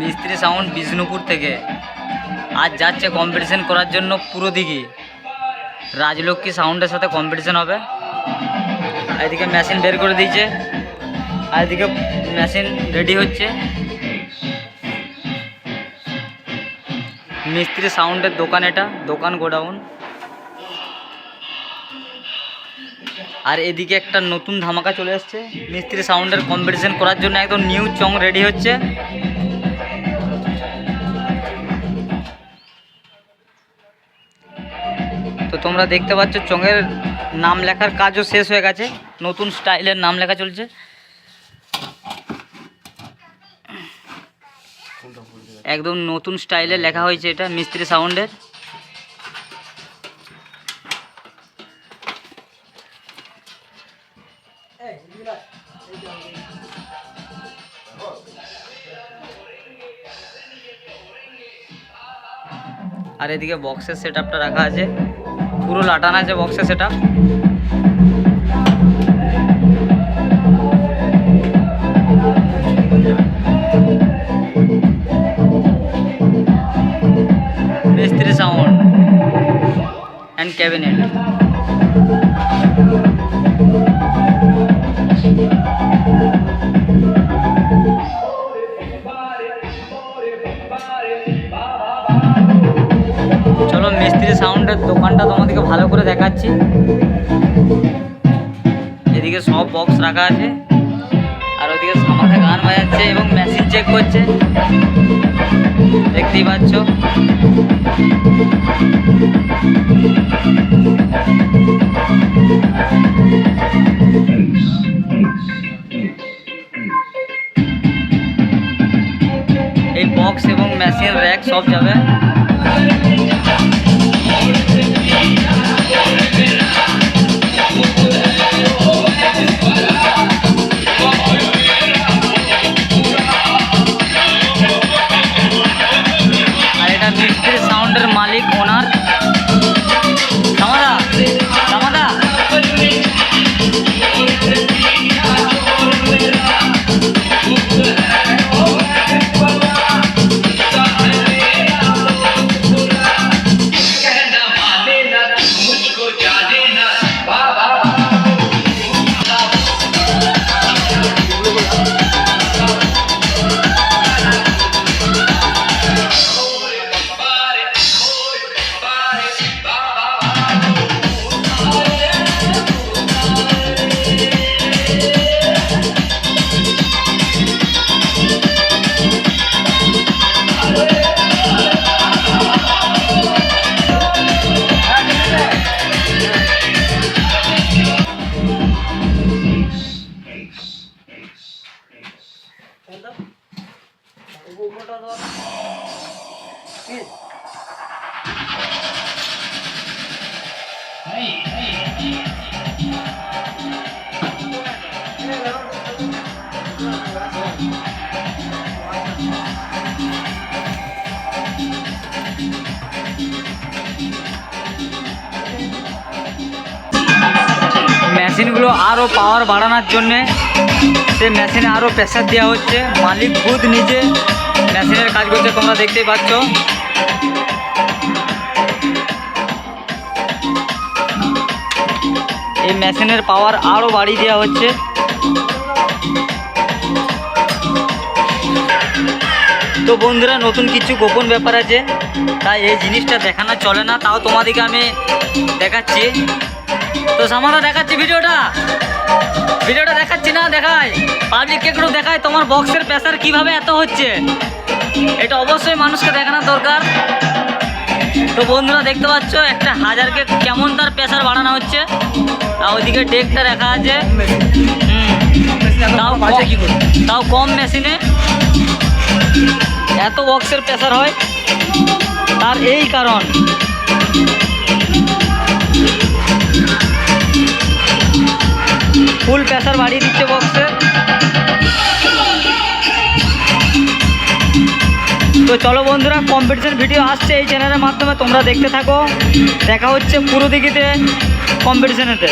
মিস্ত্রি সাউন্ড বিষ্ণুপুর থেকে। আজ যাচ্ছে কম্পিটিশন করার জন্য পুরো দিকে রাজলক্ষ্মী সাউন্ডের সাথে কম্পিটিশন হবে। এদিকে মেশিন বের করে দিয়েছে। আর এদিকে মেশিন রেডি হচ্ছে। মিস্ত্রি সাউন্ডের দোকান এটা, দোকান গোডাউন। আর এদিকে একটা নতুন ধামাকা চলে আসছে মিস্ত্রি সাউন্ডের কম্পিটিশন করার জন্য একদম নিউ চং রেডি হচ্ছে। তো তোমরা দেখতে পাচ্ছ চঙের নাম লেখার কাজও শেষ হয়ে গেছে। নতুন স্টাইলের নাম লেখা চলছে। একদম নতুন স্টাইলে লেখা হয়েছে এটা মিস্ত্রি সাউন্ডের। আর এদিকে বক্সের সেট আপটা রাখা আছে। পুরো লাটানো আছে বক্সের সেট আপ মিস্ত্রি সাউন্ড অ্যান্ড ক্যাবিনেট সাউন্ডের দোকানটা তোমাদেরকে ভালো করে দেখাচ্ছি। এদিকে সব বক্স রাখা আছে। আর ওদিকে সামাথা গান বাজাচ্ছে এবং মেশিন চেক করছে। দেখতেই পাচ্ছ। এই বক্স এবং মেশিন র্যাক সব যাবে। মেশিনগুলো আরও পাওয়ার বাড়ানোর জন্যে সে মেশিনে আরও প্রেশার দেওয়া হচ্ছে। মালিক খুদ নিজে মেশিনের কাজ করছে, তোমরা দেখতেই পাচ্ছ। এই মেশিনের পাওয়ার আরও বাড়িয়ে দেওয়া হচ্ছে। তো বন্ধুরা, নতুন কিছু গোপন ব্যাপার আছে, তাই এই জিনিসটা দেখানো চলে না, তাও তোমাদেরকে আমি দেখাচ্ছি। তো সামাদা, দেখাচ্ছি ভিডিওটা। ভিডিওটা দেখাচ্ছি না দেখায় পাবলিককে একটু দেখায় তোমার বক্সের প্রেসার কীভাবে এত হচ্ছে? এটা অবশ্যই মানুষকে দেখানোর দরকার। তো বন্ধুরা, দেখতে পাচ্ছ, একটা হাজারকে কেমন তার প্রেসার বাড়ানো হচ্ছে। আর ওইদিকে ডেকটা রাখা আছে। তাও তাও কম মেশিনে এত বক্সের প্রেসার হয়। তার এই কারণ। ফুল প্রেসার বাড়িয়ে দিচ্ছে তো চলো বন্ধুরা কম্পিটিশন ভিডিও আসছে এই চ্যানেলের মাধ্যমে, তোমরা দেখতে থাকো। দেখা হচ্ছে পুরো দিঘিতে কম্পিটিশনেতে